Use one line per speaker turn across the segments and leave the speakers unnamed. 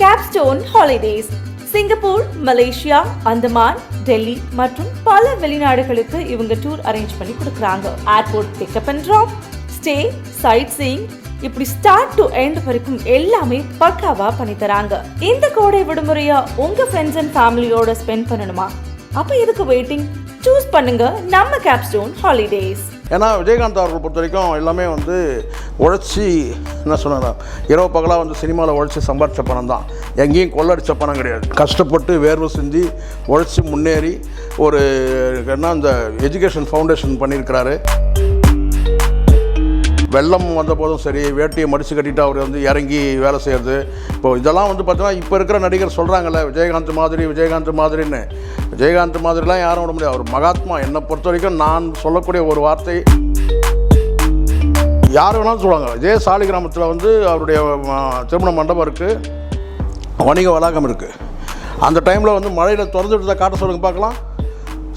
Capstone Holidays Singapore Malaysia Andaman Delhi மற்றும் பல வெளிநாடுகளுக்கு இவங்க டூர் அரேஞ்ச் பண்ணி கொடுக்குறாங்க. Airport pickup and drop stay sightseeing இப்படி ஸ்டார்ட் டு எண்ட் வரைக்கும் எல்லாமே பக்காவா பண்ணி தராங்க. இந்த கோடை விடுமுறையா உங்க ஃப்ரெண்ட்ஸ் அண்ட் ஃபேமிலியோட ஸ்பெண்ட் பண்ணணுமா? அப்ப எதுக்கு வெயிட்டிங் சூஸ் பண்ணுங்க நம்ம கேப்ஸ்டோன் ஹாலிடேஸ்
ஏன்னா விஜயகாந்த் அவர்கள் பொறுத்த வரைக்கும் எல்லாமே வந்து உழைச்சி என்ன சொன்னார் இரவு பகலாக வந்து சினிமாவில் உழைச்சி சம்பாதிச்ச பணம் தான். எங்கேயும் கொள்ளடிச்ச பணம் கிடையாது. கஷ்டப்பட்டு வேர்வை சிந்தி உழைச்சி முன்னேறி ஒரு என்ன அந்த எஜுகேஷன் ஃபவுண்டேஷன் பண்ணியிருக்கிறாரு. வெள்ளம் வந்த போதும் சரி வேட்டியை மடித்து கட்டிட்டு அவர் வந்து இறங்கி வேலை செய்கிறது இப்போ இதெல்லாம் வந்து பார்த்தீங்கன்னா இப்போ இருக்கிற நடிகர் சொல்கிறாங்கல்ல விஜயகாந்த் மாதிரி விஜயகாந்த் மாதிரின்னு. விஜயகாந்த் மாதிரிலாம் யாரும் விட முடியாது. அவர் மகாத்மா. என்னை பொறுத்த வரைக்கும் நான் சொல்லக்கூடிய ஒரு வார்த்தை யார் வேணாலும் சொல்லுவாங்க. இதே சாலி கிராமத்தில் வந்து அவருடைய திருமண மண்டபம் இருக்குது வணிக வளாகம் இருக்குது அந்த டைமில் வந்து மழையில் திறந்து விட்டதை காட்ட சொல்லுங்கள் பார்க்கலாம்.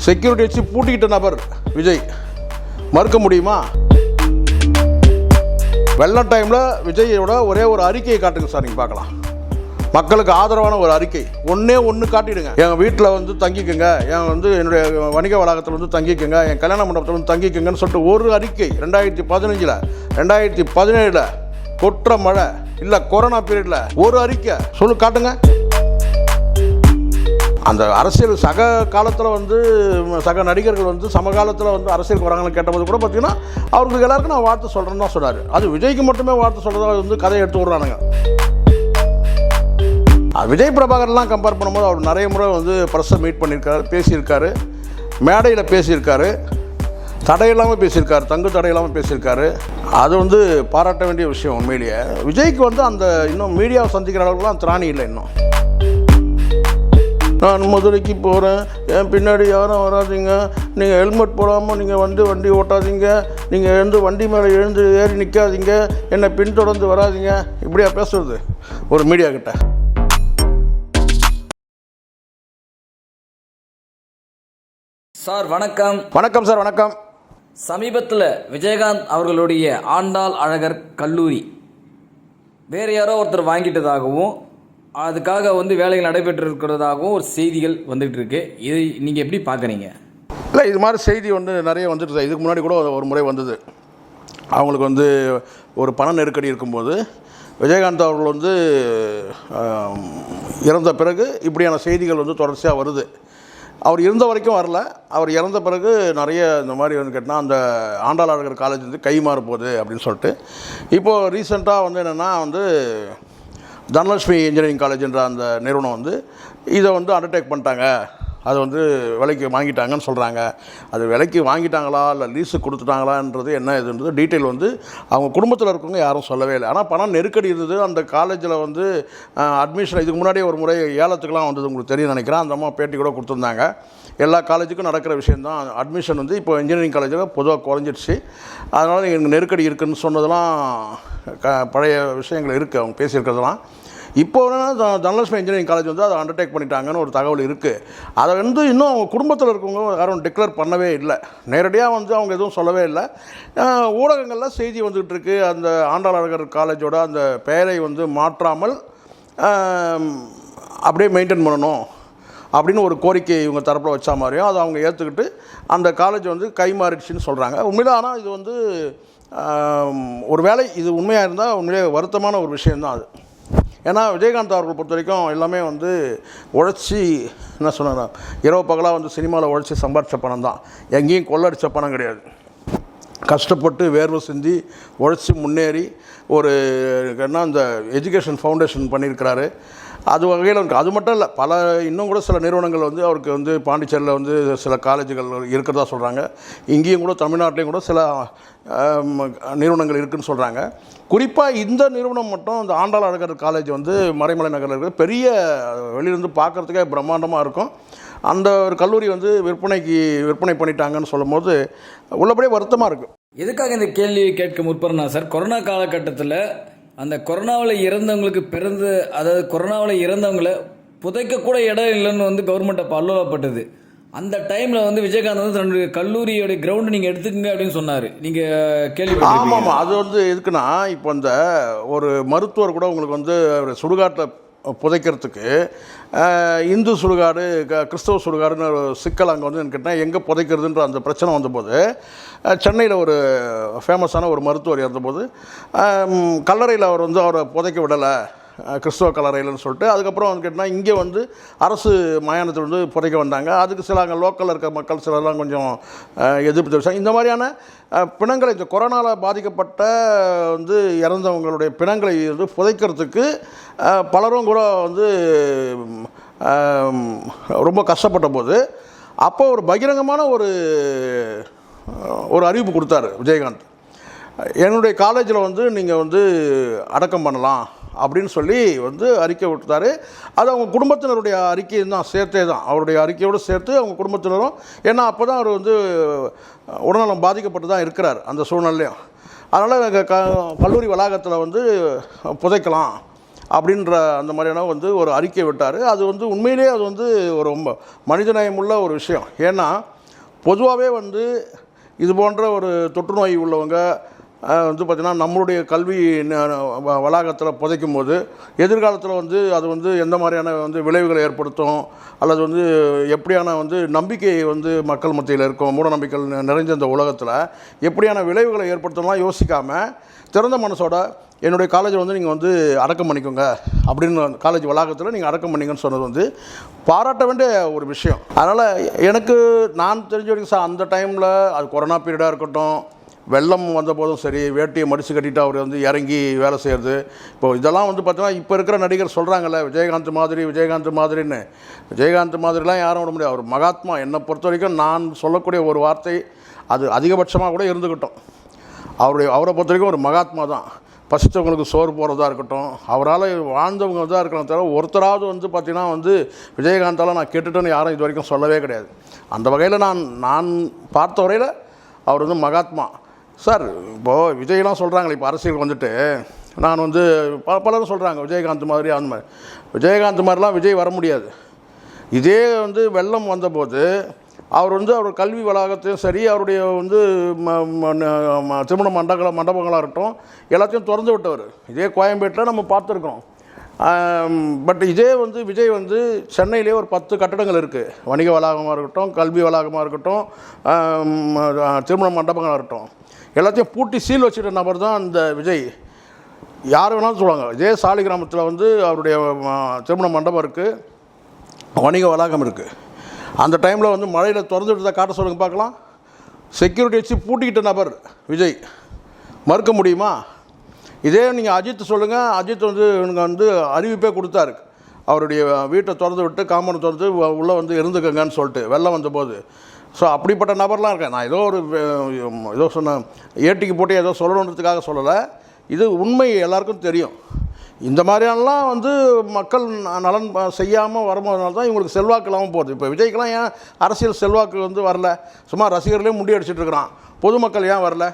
செக்யூரிட்டி வச்சு பூட்டிக்கிட்ட நபர் விஜய். மறுக்க முடியுமா? வெள்ளம் டைமில் விஜயோட ஒரே ஒரு அறிக்கையை காட்டுங்க சார் நீங்கள் பார்க்கலாம். மக்களுக்கு ஆதரவான ஒரு அறிக்கை. ஒன்றே ஒன்று காட்டிடுங்க. என் வீட்டில் வந்து தங்கிக்கங்க. என் வந்து என்னுடைய வணிக வளாகத்தில் வந்து தங்கிக்கங்க. என் கல்யாண மண்டபத்தில் வந்து தங்கிக்கங்கன்னு சொல்லிட்டு ஒரு அறிக்கை ரெண்டாயிரத்தி பதினஞ்சில் ரெண்டாயிரத்தி பதினேழில் கொற்ற மழை இல்லை கொரோனா பீரியடில் ஒரு அறிக்கை. சொல்லு காட்டுங்க. அந்த அரசியல் சக காலத்தில் வந்து சக நடிகர்கள் வந்து சமகாலத்தில் வந்து அரசியலுக்கு வராங்கன்னு கேட்டபோது கூட பார்த்தீங்கன்னா அவங்களுக்கு எல்லாருக்கும் நான் வார்த்தை சொல்கிறேன்னு தான் சொன்னார். அது விஜய்க்கு மட்டுமே வார்த்தை சொல்கிறதா வந்து கதையை எடுத்து விட்றானுங்க. விஜய் பிரபாகர்லாம் கம்பேர் பண்ணும்போது அவர் நிறைய முறை வந்து ப்ரெஸ்ஸை மீட் பண்ணியிருக்காரு பேசியிருக்காரு. மேடையில் பேசியிருக்காரு. தடையில்லாமல் பேசியிருக்காரு தங்கு தடையில்லாமல் பேசியிருக்காரு. அது வந்து பாராட்ட வேண்டிய விஷயம் உண்மையிலேயே. விஜய்க்கு வந்து அந்த இன்னும் மீடியாவை சந்திக்கிற அளவுக்குலாம் திராணி இல்லை இன்னும். நான் மதுரைக்கு போகிறேன் என் பின்னாடி யாரும் வராதீங்க. நீங்கள் ஹெல்மெட் போடாமல் நீங்கள் வந்து வண்டி ஓட்டாதீங்க. நீங்கள் எழுந்து வண்டி மேலே எழுந்து ஏறி நிற்காதீங்க என்னை பின்தொடர்ந்து வராதீங்க. இப்படியா பேசுறது? ஒரு மீடியா கிட்ட.
சார் வணக்கம்.
வணக்கம் சார் வணக்கம்.
சமீபத்தில் விஜயகாந்த் அவர்களுடைய ஆண்டாள் அழகர் கல்லூரி. வேறு யாரோ ஒருத்தர் வாங்கிட்டதாகவும் அதுக்காக வந்து வேலைகள் நடைபெற்று இருக்கிறதாகவும் ஒரு செய்திகள் வந்துகிட்டு இருக்கு இதை நீங்கள் எப்படி பார்க்குறீங்க?
இல்லை இது மாதிரி செய்தி வந்து நிறைய வந்துட்டு இதுக்கு முன்னாடி கூட ஒரு முறை வந்தது. அவங்களுக்கு வந்து ஒரு பண நெருக்கடி இருக்கும்போது விஜயகாந்த் அவர்கள் வந்து இறந்த பிறகு இப்படியான செய்திகள் வந்து தொடர்ச்சியாக வருது. அவர் இருந்த வரைக்கும் வரல. அவர் இறந்த பிறகு நிறைய இந்த மாதிரி வந்து கேட்டால் அந்த ஆண்டாளர்கள் காலேஜ் வந்து கை மாறப்போகுது போகுது அப்படின்னு சொல்லிட்டு. இப்போது ரீசெண்டாக வந்து என்னென்னா வந்து தனலட்சுமி இன்ஜினியரிங் காலேஜ்ன்ற அந்த நிறுவனம் வந்து இதை வந்து அண்டர்டேக் பண்ணிட்டாங்க. அதை வந்து விலைக்கு வாங்கிட்டாங்கன்னு சொல்கிறாங்க அது விலைக்கு வாங்கிட்டாங்களா இல்லை லீஸு கொடுத்துட்டாங்களான்றது என்ன இதுன்றது டீட்டெயில் வந்து அவங்க குடும்பத்தில் இருக்கவங்க யாரும் சொல்லவே இல்லை. ஆனால் பணம் நெருக்கடி இருந்தது. அந்த காலேஜில் வந்து அட்மிஷன் இதுக்கு முன்னாடியே ஒரு முறை ஏலத்துக்குலாம் வந்தது உங்களுக்கு தெரியும் நினைக்கிறேன். அந்த அம்மா பேட்டி கூட கொடுத்துருந்தாங்க. எல்லா காலேஜுக்கும் நடக்கிற விஷயந்தான் அட்மிஷன் வந்து இப்போ இன்ஜினியரிங் காலேஜில் பொதுவாக குறைஞ்சிடுச்சு. அதனால் எங்களுக்கு நெருக்கடி இருக்குதுன்னு சொன்னதெல்லாம் க பழைய விஷயங்கள் இருக்குது அவங்க பேசியிருக்கிறதெல்லாம். இப்போ என்னன்னா தனலட்சுமி இன்ஜினியரிங் காலேஜ் வந்து அதை அண்டர்டேக் பண்ணிட்டாங்கன்னு ஒரு தகவல் இருக்குது அதை வந்து இன்னும் அவங்க குடும்பத்தில் இருக்கவங்க யாரும் டிக்ளேர் பண்ணவே இல்லை. நேரடியாக வந்து அவங்க எதுவும் சொல்லவே இல்லை. ஊடகங்களில் செய்தி வந்துகிட்டு இருக்கு. அந்த ஆண்டாளர்கள் காலேஜோட அந்த பெயரை வந்து மாற்றாமல் அப்படியே மெயின்டைன் பண்ணணும் அப்படின்னு ஒரு கோரிக்கை இவங்க தரப்பில் வச்ச மாதிரியும் அதை அவங்க ஏற்றுக்கிட்டு அந்த காலேஜ் வந்து கை மாறிடுச்சுன்னு சொல்கிறாங்க உண்மையில ஆனால் இது வந்து ஒரு வேலை இது உண்மையாக இருந்தால் உண்மையிலே வருத்தமான ஒரு விஷயம்தான் அது. ஏன்னா விஜயகாந்த் அவர்கள் பொறுத்த வரைக்கும் எல்லாமே வந்து உழைச்சி என்ன சொன்னா இரவு பகலாக வந்து சினிமாவில் உழைச்சி சம்பாதிச்ச பணம் தான். எங்கேயும் கொள்ளடிச்ச பணம் கிடையாது. கஷ்டப்பட்டு வேர்வை சிந்தி உழைச்சி முன்னேறி ஒரு என்ன அந்த எஜுகேஷன் ஃபவுண்டேஷன் பண்ணியிருக்கிறாரு. அது வகையில் அவருக்கு அது மட்டும் இல்லை பல இன்னும் கூட சில நிறுவனங்கள் வந்து அவருக்கு வந்து பாண்டிச்சேரியில் வந்து சில காலேஜுகள் இருக்கிறதா சொல்கிறாங்க இங்கேயும் கூட தமிழ்நாட்டிலையும் கூட சில நிறுவனங்கள் இருக்குதுன்னு சொல்கிறாங்க குறிப்பாக இந்த நிறுவனம் மட்டும் இந்த ஆண்டாள் அழகர் காலேஜ் வந்து மறைமலை நகரில் இருக்கிற பெரிய வெளியிலேருந்து பார்க்குறதுக்கே பிரம்மாண்டமாக இருக்கும். அந்த ஒரு கல்லூரி வந்து விற்பனைக்கு விற்பனை பண்ணிட்டாங்கன்னு சொல்லும்போது உள்ளபடியே வருத்தமாக இருக்குது
எதுக்காக இந்த கேள்வியை கேட்க முற்படுறேன்னா சார் கொரோனா காலகட்டத்தில் அந்த கொரோனாவில் இறந்தவங்களுக்கு பிறந்து அதாவது கொரோனாவில் இறந்தவங்கள புதைக்கக்கூட இடம் இல்லைன்னு வந்து கவர்மெண்ட்டை அப்போ அந்த டைமில் வந்து விஜயகாந்த் வந்து தன்னுடைய கல்லூரியோடைய கிரவுண்டு நீங்கள் எடுத்துக்கங்க அப்படின்னு சொன்னார். நீங்கள் கேள்வி
ஆமாம் ஆமாம் அது வந்து எதுக்குன்னா இப்போ இந்த ஒரு மருத்துவர் கூட உங்களுக்கு வந்து அவர் சுடுகாட்டில் புதைக்கிறதுக்கு இந்து சுடுகாடு க- கிறிஸ்தவ சுடுகாடுன்னு ஒரு சிக்கல் அங்கே வந்து கேட்டால் எங்கே புதைக்கிறதுன்ற அந்த பிரச்சனை வந்தபோது சென்னையில் ஒரு ஃபேமஸான ஒரு மருத்துவர் இருந்தபோது கல்லறையில் அவர் வந்து அவரை புதைக்க விடலை. கிறிஸ்தவ கலரையில்னு சொல்லிட்டு அதுக்கப்புறம் வந்து கேட்டால் இங்கே வந்து அரசு மயானத்தில் வந்து புதைக்க வந்தாங்க. அதுக்கு சில அங்கே லோக்கலில் இருக்க மக்கள் சிலர்லாம் கொஞ்சம் எதிர்ப்பு தெரிவிச்சாங்க. இந்த மாதிரியான பிணங்களை இந்த கொரோனாவில் பாதிக்கப்பட்ட வந்து இறந்தவங்களுடைய பிணங்களை வந்து புதைக்கிறதுக்கு பலரும் கூட வந்து ரொம்ப கஷ்டப்பட்ட போது அப்போ ஒரு பகிரங்கமான ஒரு ஒரு அறிவிப்பு கொடுத்தாரு விஜயகாந்த். என்னுடைய காலேஜில் வந்து நீங்கள் வந்து அடக்கம் பண்ணலாம். அப்படின்னு சொல்லி வந்து அறிக்கை விட்டுட்டாரு. அது அவங்க குடும்பத்தினருடைய அறிக்கையும் தான் சேர்த்தே தான். அவருடைய அறிக்கையோடு சேர்த்து அவங்க குடும்பத்தினரும் ஏன்னா அப்போ தான் அவர் வந்து உடல்நலம் பாதிக்கப்பட்டு தான் இருக்கிறார் அந்த சூழ்நிலையும் அதனால் க கல்லூரி வளாகத்தில் வந்து புதைக்கலாம் அப்படின்ற அந்த மாதிரியான வந்து ஒரு அறிக்கை விட்டார். அது வந்து உண்மையிலேயே அது வந்து ஒரு ரொம்ப மனிதநேயமுள்ள ஒரு விஷயம். ஏன்னா பொதுவாகவே வந்து இது போன்ற ஒரு தொற்று நோய் உள்ளவங்க வந்து பார்த்திங்கன்னா நம்மளுடைய கல்வி வளாகத்தில் புதைக்கும் போது எதிர்காலத்தில் வந்து அது வந்து எந்த மாதிரியான வந்து விளைவுகளை ஏற்படுத்தும்? அல்லது வந்து எப்படியான வந்து நம்பிக்கை வந்து மக்கள் மத்தியில் இருக்கும்? மூடநம்பிக்கைகள் நிறைஞ்ச இந்த உலகத்தில் எப்படியான விளைவுகளை ஏற்படுத்தலாம் யோசிக்காமல் திறந்த மனசோட என்னுடைய காலேஜில் வந்து நீங்கள் வந்து அடக்கம் பண்ணிக்கோங்க. அப்படின்னு காலேஜ் வளாகத்தில் நீங்கள் அடக்கம் பண்ணிங்கன்னு சொன்னது வந்து பாராட்ட வேண்டிய ஒரு விஷயம். அதனால் எனக்கு நான் தெரிஞ்ச வரைக்கும் சார் அந்த டைமில் அது கொரோனா பீரியடாக இருக்கட்டும் வெள்ளம் வந்த போதும் சரி வேட்டியை மடித்து கட்டிட்டு அவர் வந்து இறங்கி வேலை செய்கிறது இப்போ இதெல்லாம் வந்து பார்த்தீங்கன்னா இப்போ இருக்கிற நடிகர் சொல்கிறாங்கல்ல விஜயகாந்த் மாதிரி விஜயகாந்த் மாதிரின்னு. விஜயகாந்த் மாதிரிலாம் யாரும் விட முடியாது. அவர் மகாத்மா. என்னை பொறுத்த வரைக்கும் நான் சொல்லக்கூடிய ஒரு வார்த்தை அது அதிகபட்சமாக கூட இருந்துக்கிட்டோம் அவருடைய அவரை பொறுத்த வரைக்கும் ஒரு மகாத்மா தான். பசித்தவங்களுக்கு சோறு போகிறதா இருக்கட்டும். அவரால் வாழ்ந்தவங்க தான் இருக்கலாம் தவிர ஒருத்தராவது வந்து பார்த்திங்கன்னா வந்து விஜயகாந்தால் நான் கேட்டுட்டேன்னு யாரும் இது வரைக்கும் சொல்லவே கிடையாது. அந்த வகையில் நான் நான் பார்த்த வரையில் அவர் வந்து மகாத்மா. சார் இப்போது விஜய்லாம் சொல்கிறாங்களே இப்போ அரசியல் வந்துட்டு. நான் வந்து பல பலரும் சொல்கிறாங்க விஜயகாந்த் மாதிரி அந்த மாதிரி. விஜயகாந்த் மாதிரிலாம் விஜய் வர முடியாது. இதே வந்து வெள்ளம் வந்தபோது அவர் வந்து அவர் கல்வி வளாகத்தையும் சரி அவருடைய வந்து ம- ம- ந- திருமண மண்டபங்கள மண்டபங்களாக இருக்கட்டும் எல்லாத்தையும் திறந்து விட்டவர். இதே கோயம்பேட்டில் நம்ம பார்த்துருக்கோம். பட் இதே வந்து விஜய் வந்து சென்னையிலே ஒரு பத்து கட்டடங்கள் இருக்குது வணிக வளாகமாக இருக்கட்டும் கல்வி வளாகமாக இருக்கட்டும் திருமண மண்டபங்களாக இருக்கட்டும். எல்லாத்தையும் பூட்டி சீல் வச்சுட்ட நபர் தான் இந்த விஜய். யார் வேணாலும் சொல்லுவாங்க. இதே சாலி கிராமத்தில் வந்து அவருடைய திருமண மண்டபம் இருக்குது வணிக வளாகம் இருக்குது அந்த டைமில் வந்து மழையில் திறந்து விட்டதை காட்ட சொல்லுங்க பார்க்கலாம். செக்யூரிட்டி வச்சு பூட்டிக்கிட்ட நபர் விஜய். மறுக்க முடியுமா? இதே நீங்கள் அஜித் சொல்லுங்கள் அஜித் வந்து இவனுங்க வந்து அறிவிப்பே கொடுத்தாரு. அவருடைய வீட்டை திறந்து விட்டு காம்பவுண்ட் திறந்து உள்ளே வந்து இருந்துக்கங்கன்னு சொல்லிட்டு வெள்ளம் வந்தபோது ஸோ அப்படிப்பட்ட நபர்லாம் இருக்கேன் நான் ஏதோ ஒரு ஏதோ சொன்ன ஏட்டிக்கு போட்டு ஏதோ சொல்லணுன்றதுக்காக சொல்லலை. இது உண்மை எல்லாருக்கும் தெரியும். இந்த மாதிரியானலாம் வந்து மக்கள் நலன் செய்யாமல் வரும்போதனால தான் இவங்களுக்கு செல்வாக்கு இல்லாமல் போகுது. இப்போ விஜய்க்கெல்லாம் ஏன் அரசியல் செல்வாக்கு வந்து வரல? சும்மா ரசிகர்களே முடி அடிச்சிட்ருக்குறான். பொதுமக்கள் ஏன் வரல?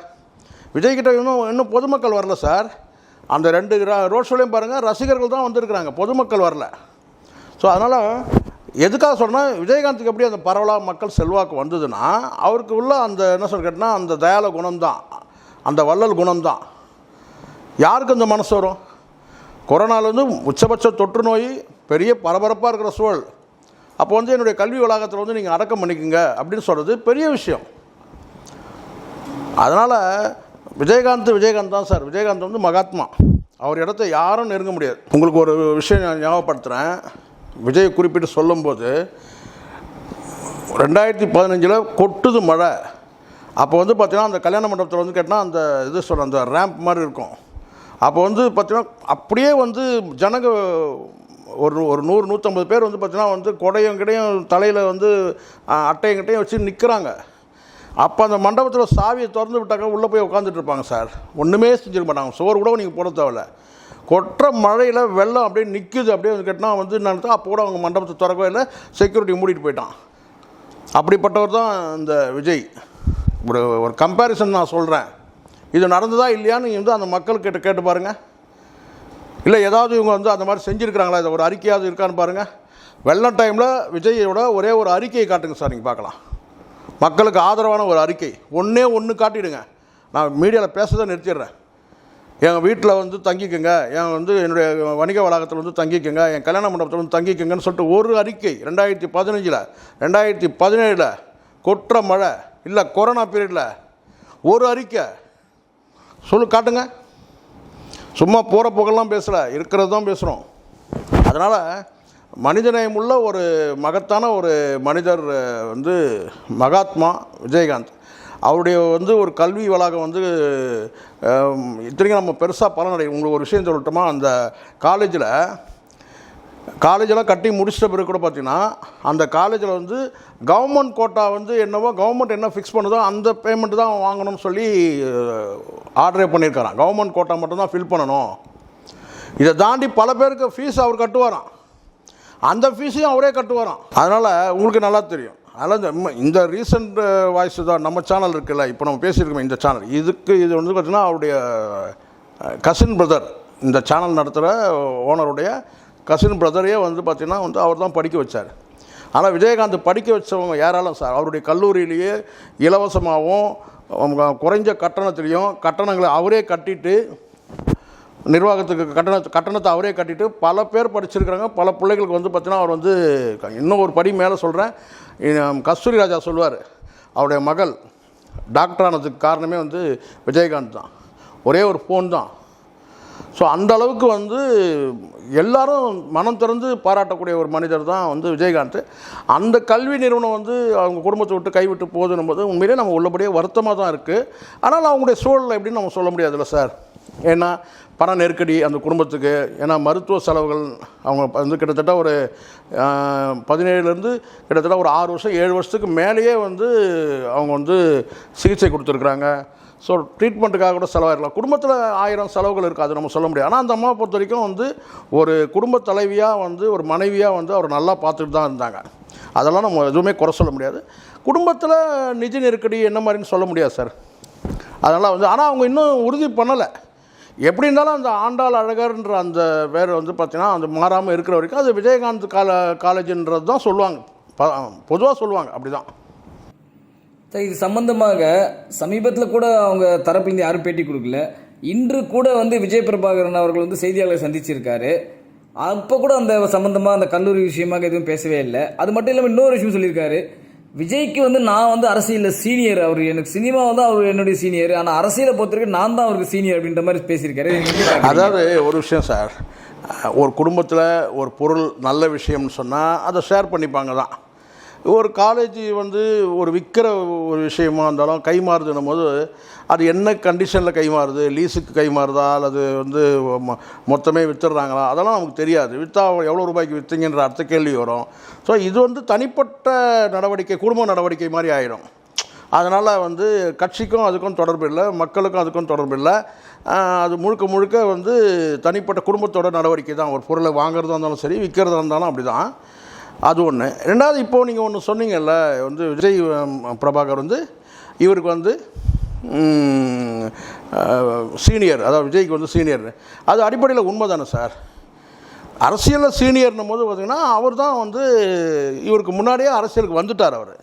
விஜய்கிட்ட இன்னும் இன்னும் பொதுமக்கள் வரல சார். அந்த ரெண்டு ரோட் ஷோலையும் பாருங்கள் ரசிகர்கள் தான் வந்திருக்கிறாங்க. பொதுமக்கள் வரல. ஸோ அதனால் எதுக்காக சொன்னால் விஜயகாந்துக்கு எப்படி அந்த பரவலாக மக்கள் செல்வாக்கு வந்ததுன்னா அவருக்கு உள்ள அந்த என்ன சொல்ல கேட்டால் அந்த தயால குணம்தான். அந்த வள்ளல் குணம்தான். யாருக்கு அந்த மனசு வரும்? கொரோனாவிலேருந்து உச்சபட்ச தொற்று நோய் பெரிய பரபரப்பாக இருக்கிற சூழல். அப்போ வந்து என்னுடைய கல்வி வளாகத்தில் வந்து நீங்கள் அடக்கம் பண்ணிக்கோங்க அப்படின்னு சொல்கிறது பெரிய விஷயம். அதனால் விஜயகாந்த் விஜயகாந்த் தான் சார். விஜயகாந்த் வந்து மகாத்மா. அவர் இடத்த யாரும் நெருங்க முடியாது. உங்களுக்கு ஒரு விஷயம் நான் ஞாபகப்படுத்துகிறேன் விஜய் குறிப்பிட்டு சொல்லும்போது ரெண்டாயிரத்தி பதினஞ்சில் கொட்டுது மழை. அப்போ வந்து பார்த்திங்கன்னா அந்த கல்யாண மண்டபத்தில் வந்து கேட்டால் அந்த இது சொல்ல அந்த ரேம்ப் மாதிரி இருக்கும். அப்போ வந்து பார்த்தீங்கன்னா அப்படியே வந்து ஜனங்க ஒரு ஒரு நூறு நூற்றம்பது பேர் வந்து பார்த்திங்கன்னா வந்து கொடையும் கிடையும் தலையில் வந்து அட்டையும் கிட்டையும் வச்சு நிற்கிறாங்க அப்போ அந்த மண்டபத்தில் சாவியை திறந்து விட்டாக்க உள்ளே போய் உட்காந்துட்டு இருப்பாங்க சார். ஒன்றுமே செஞ்சிருக்க மாட்டாங்க. சோறு கூட நீங்கள் போட தேவையில்ல. கொற்ற மழையில் வெள்ளம் அப்படியே நிற்குது அப்படியே வந்து கேட்டால் வந்து என்னன்னு அப்போ கூட அவங்க மண்டபத்தை திறக்கவே இல்லை. செக்யூரிட்டி மூடிட்டு போயிட்டான். அப்படிப்பட்டவர் தான் இந்த விஜய். ஒரு ஒரு கம்பேரிசன் நான் சொல்கிறேன் இது நடந்ததா இல்லையான்னு நீங்கள் வந்து அந்த மக்கள் கிட்ட கேட்டு பாருங்கள் இல்லை ஏதாவது இவங்க வந்து அந்த மாதிரி செஞ்சுருக்கிறாங்களா? இதை ஒரு அறிக்கையாவது இருக்கான்னு பாருங்கள் வெள்ளம் டைமில் விஜயோட ஒரே ஒரு அறிக்கையை காட்டுங்க சார் நீங்கள் பார்க்கலாம். மக்களுக்கு ஆதரவான ஒரு அறிக்கை. ஒன்றே ஒன்று காட்டிடுங்க. நான் மீடியாவில் பேசுறதை நிறுத்திடுறேன். எங்கள் வீட்டில் வந்து தங்கிக்கோங்க. என் வந்து என்னுடைய வணிக வளாகத்தில் வந்து தங்கிக்கோங்க. என் கல்யாண மண்டபத்தில் வந்து தங்கிக்கோங்கன்னு சொல்லிட்டு ஒரு அறிக்கை ரெண்டாயிரத்தி பதினஞ்சில் ரெண்டாயிரத்தி பதினேழில் கொற்ற மழை இல்லை கொரோனா பீரியடில் ஒரு அறிக்கை. சொல்லு காட்டுங்க. சும்மா போகிற புகழெலாம் பேசலை இருக்கிறது தான் பேசுகிறோம் அதனால் மனிதநேயமுள்ள ஒரு மகத்தான ஒரு மனிதர் வந்து மகாத்மா விஜயகாந்த். அவருடைய வந்து ஒரு கல்வி வளாகம் வந்து இத்தனைக்கும் நம்ம பெருசாக பலனடை உங்களுக்கு ஒரு விஷயம் சொல்லட்டுமா? அந்த காலேஜில் காலேஜெல்லாம் கட்டி முடிச்சிட்ட பிறகு கூட பார்த்தீங்கன்னா அந்த காலேஜில் வந்து கவர்மெண்ட் கோட்டா வந்து என்னவோ கவர்மெண்ட் என்ன ஃபிக்ஸ் பண்ணுதோ அந்த பேமெண்ட் தான் வாங்கணும்னு சொல்லி ஆர்டரே பண்ணியிருக்காராம். கவர்மெண்ட் கோட்டா மட்டும்தான் ஃபில் பண்ணணும். இதை தாண்டி பல பேருக்கு ஃபீஸ் அவர் கட்டுவாராம். அந்த ஃபீஸையும் அவரே கட்டுவாராம். அதனால் உங்களுக்கு நல்லா தெரியும். அதனால் இந்த இந்த ரீசெண்ட் வாய்ஸ் தான் நம்ம சேனல் இருக்குல்ல இப்போ நம்ம பேசியிருக்கோம் இந்த சேனல் இதுக்கு இது வந்து பார்த்திங்கன்னா அவருடைய கசின் பிரதர் இந்த சேனல் நடத்துகிற ஓனருடைய கசின் பிரதரையே வந்து பார்த்திங்கன்னா வந்து அவர் தான் படிக்க வச்சார். ஆனால் விஜயகாந்த் படிக்க வச்சவங்க யாராலும் சார் அவருடைய கல்லூரியிலேயே இலவசமாகவும் குறைஞ்ச கட்டணத்துலேயும் கட்டணங்களை அவரே கட்டிட்டு நிர்வாகத்துக்கு கட்டண கட்டணத்தை அவரே கட்டிட்டு பல பேர் படிச்சிருக்கிறாங்க. பல பிள்ளைகளுக்கு வந்து பார்த்தீங்கன்னா அவர் வந்து இன்னும் ஒரு படி மேலே சொல்கிறேன் கஸ்தூரி ராஜா சொல்லுவார் அவருடைய மகள் டாக்டர் ஆனதுக்கு காரணமே வந்து விஜயகாந்த் தான். ஒரே ஒரு ஃபோன் தான். ஸோ அந்த அளவுக்கு வந்து எல்லாரும் மனம் திறந்து பாராட்டக்கூடிய ஒரு மனிதர் தான் வந்து விஜயகாந்த். அந்த கல்வி நிறுவனம் வந்து அவங்க குடும்பத்தை விட்டு கைவிட்டு போகுதுன்னும் போது உண்மையிலே நம்ம உள்ளபடியே வருத்தமாக தான் இருக்குது ஆனால் அவங்களுடைய சூழல் எப்படின்னு நம்ம சொல்ல முடியாதுல்ல சார். ஏன்னா பண நெருக்கடி அந்த குடும்பத்துக்கு ஏன்னா மருத்துவ செலவுகள் அவங்க வந்து கிட்டத்தட்ட ஒரு பதினேழுலேருந்து கிட்டத்தட்ட ஒரு ஆறு வருஷம் ஏழு வருஷத்துக்கு மேலேயே வந்து அவங்க வந்து சிகிச்சை கொடுத்துருக்குறாங்க. ஸோ ட்ரீட்மெண்ட்டுக்காக கூட செலவாயிருக்கலாம் குடும்பத்தில் ஆயிரம் செலவுகள் இருக்குது அது நம்ம சொல்ல முடியாது. ஆனால் அந்த அம்மாவை பொறுத்த வரைக்கும் வந்து ஒரு குடும்ப தலைவியாக வந்து ஒரு மனைவியாக வந்து அவர் நல்லா பார்த்துட்டு தான் இருந்தாங்க. அதெல்லாம் நம்ம எதுவுமே குறை சொல்ல முடியாது. குடும்பத்தில் நிதி நெருக்கடி என்ன மாதிரின்னு சொல்ல முடியாது சார். அதனால் வந்து ஆனால் அவங்க இன்னும் உறுதி பண்ணலை. எப்படி இருந்தாலும் அந்த ஆண்டாள் அழகர்ன்ற அந்த பேர் வந்து பார்த்தீங்கன்னா அந்த மாறாமல் இருக்கிற வரைக்கும் அது விஜயகாந்த் கால காலேஜுன்றது தான் சொல்லுவாங்க. பொதுவாக சொல்லுவாங்க. அப்படி தான்
சார் இது சம்மந்தமாக சமீபத்தில் கூட அவங்க தரப்பிலிருந்து யாரும் பேட்டி கொடுக்கல. இன்று கூட வந்து விஜய் பிரபாகரன் அவர்கள் வந்து செய்தியாளரை சந்திச்சிருக்காரு. அப்போ கூட அந்த சம்மந்தமாக அந்த கல்லூரி விஷயமாக எதுவும் பேசவே இல்லை. அது மட்டும் இல்லாமல் இன்னொரு விஷயம் சொல்லியிருக்காரு. விஜய்க்கு வந்து நான் வந்து அரசியலில் சீனியர் அவர் எனக்கு சினிமா வந்து அவர் என்னுடைய சீனியர் ஆனால் அரசியலை பொறுத்த வரைக்கும் நான் தான் அவருக்கு சீனியர் அப்படின்ற மாதிரி பேசியிருக்காரு.
அதாவது ஒரு விஷயம் சார் ஒரு குடும்பத்தில் ஒரு பொருள் நல்ல விஷயம்னு சொன்னால் அதை ஷேர் பண்ணிப்பாங்க தான். ஒரு காலேஜ் வந்து ஒரு விற்கிற ஒரு விஷயமா இருந்தாலும் கைமாறுதுன்னும் போது அது என்ன கண்டிஷனில் கை மாறுது? லீஸுக்கு கை மாறுதா? அல்லது வந்து மொத்தமே விற்றுறாங்களா அதெல்லாம் நமக்கு தெரியாது. விற்றா எவ்வளோ ரூபாய்க்கு விற்றீங்கன்ற அடுத்த கேள்வி வரும். ஸோ இது வந்து தனிப்பட்ட நடவடிக்கை குடும்ப நடவடிக்கை மாதிரி ஆயிடும் அதனால் வந்து கட்சிக்கும் அதுக்கும் தொடர்பு இல்லை மக்களுக்கும் அதுக்கும் தொடர்பு இல்லை. அது முழுக்க முழுக்க வந்து தனிப்பட்ட குடும்பத்தோட நடவடிக்கை தான். ஒரு பொருளை வாங்குறதா இருந்தாலும் சரி விற்கிறதா இருந்தாலும் அப்படி தான் அது ஒன்று ரெண்டாவது இப்போது நீங்கள் ஒன்று சொன்னீங்கல்ல வந்து விஜய் பிரபாகர் வந்து இவருக்கு வந்து சீனியர் அதாவது விஜய்க்கு வந்து சீனியர் அது அடிப்படையில் உண்மை தானே சார்? அரசியலில் சீனியர்னும் போது பார்த்திங்கன்னா அவர் தான் வந்து இவருக்கு முன்னாடியே அரசியலுக்கு வந்துட்டார் அவர்.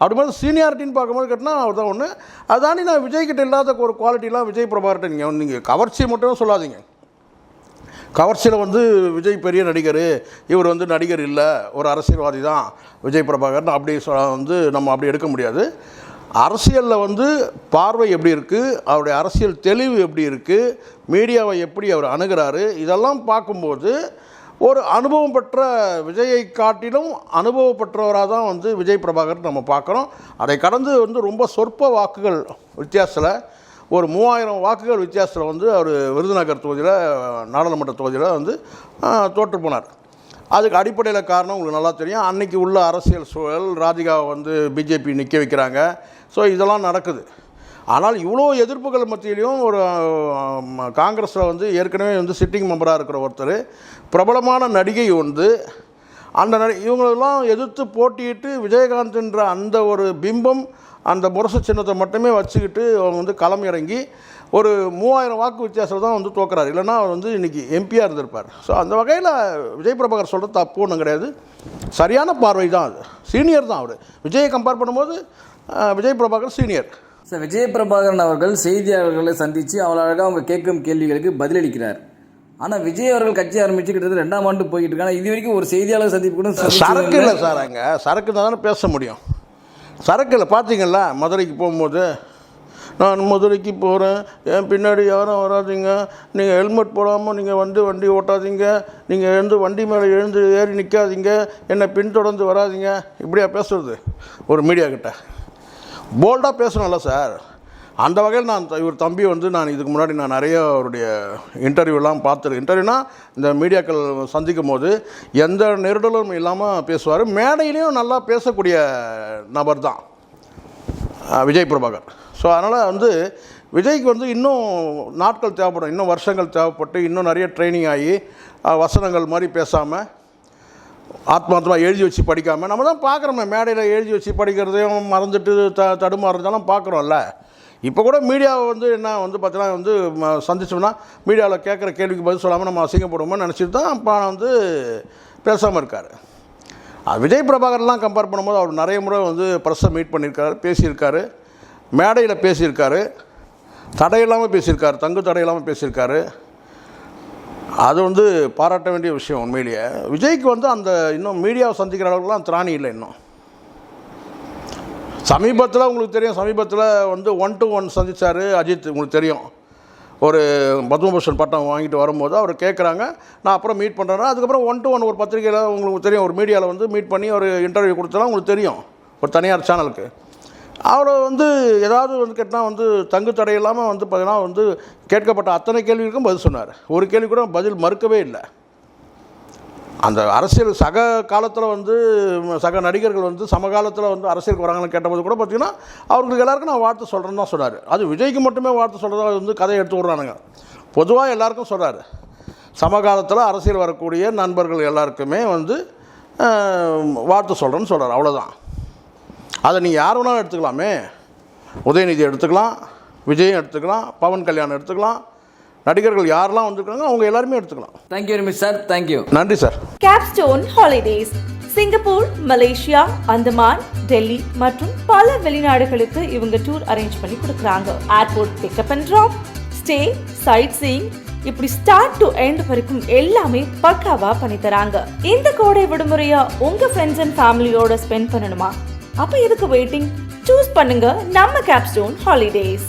அப்படி மாதிரி சீனியாரிட்டின்னு பார்க்கும்போது கேட்டினா அவர் தான் ஒன்று அதாண்டி நான் விஜய்கிட்ட இல்லாத ஒரு குவாலிட்டிலாம் விஜய் பிரபாகர்கிட்ட நீங்கள் நீங்கள் கவர்ச்சி மட்டும் சொல்லாதீங்க. கவர்ச்சியில் வந்து விஜய் பெரிய நடிகர். இவர் வந்து நடிகர் இல்லை. ஒரு அரசியல்வாதி தான் விஜய் பிரபாகர்னு. அப்படி சொ வந்து நம்ம அப்படி எடுக்க முடியாது. அரசியலில் வந்து பார்வை எப்படி இருக்குது அவருடைய அரசியல் தெளிவு எப்படி இருக்குது மீடியாவை எப்படி அவர் அணுகிறாரு? இதெல்லாம் பார்க்கும்போது ஒரு அனுபவம் பெற்ற விஜயை காட்டிலும் அனுபவப்பெற்றவராக தான் வந்து விஜய் பிரபாகர் நம்ம பார்க்குறோம். அதை கடந்து வந்து ரொம்ப சொற்ப வாக்குகள் வித்தியாசத்தில் ஒரு மூவாயிரம் வாக்குகள் வித்தியாசத்தில் வந்து அவர் விருதுநகர் தொகுதியில் நாடாளுமன்ற தொகுதியில் வந்து தோற்று போனார். அதுக்கு அடிப்படையில் காரணம் உங்களுக்கு நல்லா தெரியும். அன்னைக்கு உள்ள அரசியல் சூழல் ராதிகாவை வந்து பிஜேபி நிற்க வைக்கிறாங்க. ஸோ இதெல்லாம் நடக்குது. ஆனால் இவ்வளோ எதிர்ப்புகள் மத்தியிலையும் ஒரு காங்கிரஸில் வந்து ஏற்கனவே வந்து சிட்டிங் மெம்பராக இருக்கிற ஒருத்தர். பிரபலமான நடிகை வந்து அந்த இவங்களெல்லாம் எதிர்த்து போட்டியிட்டு விஜயகாந்த்ன்ற அந்த ஒரு பிம்பம் அந்த முரசு சின்னத்தை மட்டுமே வச்சுக்கிட்டு அவங்க வந்து களம் இறங்கி ஒரு மூவாயிரம் வாக்கு வித்தியாசத்தில் தான் வந்து தோக்குறாரு. இல்லைன்னா அவர் வந்து இன்றைக்கி எம்பியாக இருந்திருப்பார். ஸோ அந்த வகையில் விஜய் பிரபாகர் சொல்கிறது தப்பு ஒன்றும் கிடையாது. சரியான பார்வை தான் அது. சீனியர் தான் அவர். விஜயை கம்பேர் பண்ணும்போது விஜய் பிரபாகர் சீனியர்
சார் விஜய பிரபாகரன் அவர்கள் செய்தியாளர்களை சந்தித்து அவ்வளோ அழகாக அவங்க கேட்கும் கேள்விகளுக்கு பதிலளிக்கிறார். ஆனால் விஜய் அவர்கள் கட்சி ஆரம்பித்து கிட்டத்தட்ட ரெண்டாம் ஆண்டு போய்கிட்டு இருக்காங்க இது வரைக்கும் ஒரு செய்தியாளர் சந்திப்பு கூட
சரக்கு
இல்ல.
இல்லை சார் அங்கே. சரக்கு தானே பேச முடியும். சரக்கு இல்லை. பார்த்தீங்களா மதுரைக்கு போகும்போது நான் மதுரைக்கு போகிறேன் என் பின்னாடி யாரும் வராதீங்க. நீங்கள் ஹெல்மெட் போடாமல் நீங்கள் வந்து வண்டி ஓட்டாதீங்க. நீங்கள் எழுந்து வண்டி மேலே எழுந்து ஏறி நிற்காதீங்க என்னை பின்தொடர்ந்து வராதீங்க. இப்படியா பேசுறது ஒரு மீடியா கிட்ட போல்டாக பேசணும்ல சார். அந்த வகையில் நான் இவர் தம்பி வந்து நான் இதுக்கு முன்னாடி நான் நிறைய அவருடைய இன்டர்வியூலாம் பார்த்துருக்கேன் இன்டர்வியூனா இந்த மீடியாக்கள் சந்திக்கும் போது எந்த நெருடலும் இல்லாமல் பேசுவார். மேடையிலையும் நல்லா பேசக்கூடிய நபர் தான் விஜய் பிரபாகர். ஸோ அதனால் வந்து விஜய்க்கு வந்து இன்னும் நாட்கள் தேவைப்படும். இன்னும் வருஷங்கள் தேவைப்பட்டு இன்னும் நிறைய ட்ரைனிங் ஆகி வசனங்கள் மாதிரி பேசாமல் ஆத்மார்த்தமாக எழுதி வச்சு படிக்காமல் நம்ம தான் பார்க்குறோமே. மேடையில் எழுதி வச்சு படிக்கிறதையும் மறந்துட்டு த தடுமாறுறதெல்லாம் பார்க்குறோம்ல. இப்போ கூட மீடியாவை வந்து என்ன வந்து பார்த்தீங்கன்னா வந்து சந்திச்சோம்னா மீடியாவில் கேட்குற கேள்விக்கு பதில் சொல்லாமல் நம்ம அசிங்கப்படுவோம்னு நினச்சிட்டு தான் பணம் வந்து பேசாமல் இருக்கார். விஜய் பிரபாகர்லாம் கம்பேர் பண்ணும்போது அவர் நிறைய முறை வந்து ப்ரெஸ்ஸை மீட் பண்ணியிருக்காரு பேசியிருக்காரு மேடையில் பேசியிருக்காரு தடையில்லாமல் பேசியிருக்காரு தங்கு தடையில்லாமல் பேசியிருக்காரு. அது வந்து பாராட்ட வேண்டிய விஷயம் உண்மையிலேயே. விஜய்க்கு வந்து அந்த இன்னும் மீடியாவை சந்திக்கிற அளவுக்குலாம் திராணி இல்லை இன்னும். சமீபத்தில் உங்களுக்கு தெரியும் சமீபத்தில் வந்து ஒன் டு ஒன் சந்தித்தார் அஜித் உங்களுக்கு தெரியும். ஒரு பத்மபூஷன் பட்டம் வாங்கிட்டு வரும்போது அவர் கேட்குறாங்க நான் அப்புறம் மீட் பண்ணுறேன் அதுக்கப்புறம் ஒன் டு ஒன் ஒரு பத்திரிக்கையில் உங்களுக்கு தெரியும் ஒரு மீடியாவில் வந்து மீட் பண்ணி ஒரு இன்டர்வியூ கொடுத்தலாம் உங்களுக்கு தெரியும் ஒரு தனியார் சேனலுக்கு அவரை வந்து ஏதாவது வந்து கேட்டால் வந்து தங்கு தடை இல்லாமல் வந்து பார்த்தீங்கன்னா வந்து கேட்கப்பட்ட அத்தனை கேள்விக்கும் பதில் சொன்னார். ஒரு கேள்வி கூட பதில் மறுக்கவே இல்லை. அந்த அரசியல் சக காலத்தில் வந்து சக நடிகர்கள் வந்து சமகாலத்தில் வந்து அரசியலுக்கு வராங்கன்னு கேட்டபோது கூட பார்த்தீங்கன்னா அவங்களுக்கு எல்லாருக்கும் நான் வாழ்த்து சொல்கிறேன்னு தான் சொன்னார். அது விஜய்க்கு மட்டுமே வாழ்த்து சொல்கிறதா வந்து கதையை எடுத்து விட்றானுங்க. பொதுவாக எல்லாருக்கும் சொல்கிறாரு சமகாலத்தில் அரசியல் வரக்கூடிய நண்பர்கள் எல்லாருக்குமே வந்து வார்த்தை வாழ்த்து சொல்கிறேன்னு சொல்கிறார் அவ்வளோதான் அதை நீங்கள் யார் வேணாலும் எடுத்துக்கலாமே. உதயநிதி எடுத்துக்கலாம் விஜயும் எடுத்துக்கலாம் பவன் கல்யாணம் எடுத்துக்கலாம் நடிகர்கள் யாரெல்லாம் வந்திருக்காங்க அவங்க எல்லாருமே எடுத்துக்கலாம்.
Thank you very much sir thank you
நன்றி sir
Capstone Holidays Singapore Malaysia Andaman Delhi மற்றும் பல வெளிநாடுகளுக்கு இவங்க டூர் அரேஞ்ச் பண்ணி கொடுக்குறாங்க. Airport pickup and drop stay sightseeing இப்படி ஸ்டார்ட் டு எண்ட் வரைக்கும் எல்லாமே பக்காவா பண்ணி தராங்க இந்த கோடை விடுமுறைய உங்க ஃப்ரெண்ட்ஸ் அண்ட் ஃபேமிலியோட ஸ்பெண்ட் பண்ணணுமா? அப்ப எதுக்கு வெயிட்டிங் சூஸ் பண்ணுங்க நம்ம கேப்ஸ்டோன் ஹாலிடேஸ்